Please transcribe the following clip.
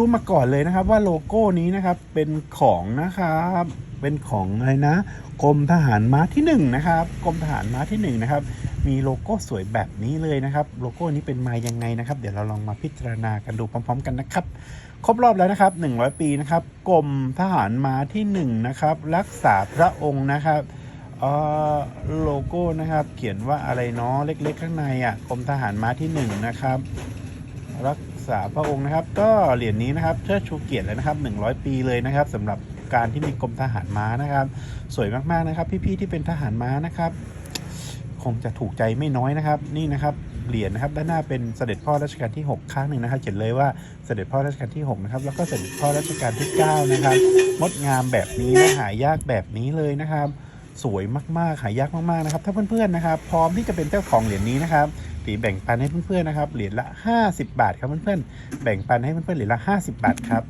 รู้มาก่อนเลยนะครับว่าโลโก้นี้นะครับเป็นของนะครับ เป็นของอะไรนะกรมทหารม้าที่หนึ่งนะครับกรมทหารม้าที่หนึ่งนะครับ มีโลโก้สวยแบบนี้เลยนะครับ โลโก้นี้เป็นมายังไงนะครับ เดี๋ยวเราลองมาพิจารณากันดูพร้อม ๆ กันนะครับ ครบรอบแล้วนะครับ 100 ปีนะครับกรมทหารม้าที่1นะครับ รักษาพระองค์นะครับเออโลโก้นะครับ เขียนว่าอะไรเนาะเล็กๆ ข้างในอะกรมทหารม้าที่1นะครับ รัก ษาพระองค์นะครับ ก็เหรียญนี้นะครับเชิดชูเกียรติเลยนะครับ 100 ปีเลยนะครับสำหรับการที่มีกรมทหารม้านะครับ สวยมากๆนะครับ พี่ๆที่เป็นทหารม้านะครับ คงจะถูกใจไม่น้อยนะครับ นี่นะครับเหรียญนะครับด้านหน้าเป็นเสด็จพ่อรัชกาลที่ 6 ข้างหนึ่งนะครับเขียนเลยว่าเสด็จพ่อรัชกาลที่ 6 นะครับ แล้วก็เสด็จพ่อรัชกาลที่ 9 นะครับงดงามแบบนี้และหายากแบบนี้เลยนะครับ สวยมากๆหายากมากๆนะครับ ถ้าเพื่อนๆนะครับ พร้อมที่จะเป็นเจ้าของเหรียญนี้นะครับตีแบ่งปันให้เพื่อนๆนะครับเหรียญละ 50 บาทครับเพื่อนๆแบ่งปันให้เพื่อนๆเหรียญละ 50 บาทครับ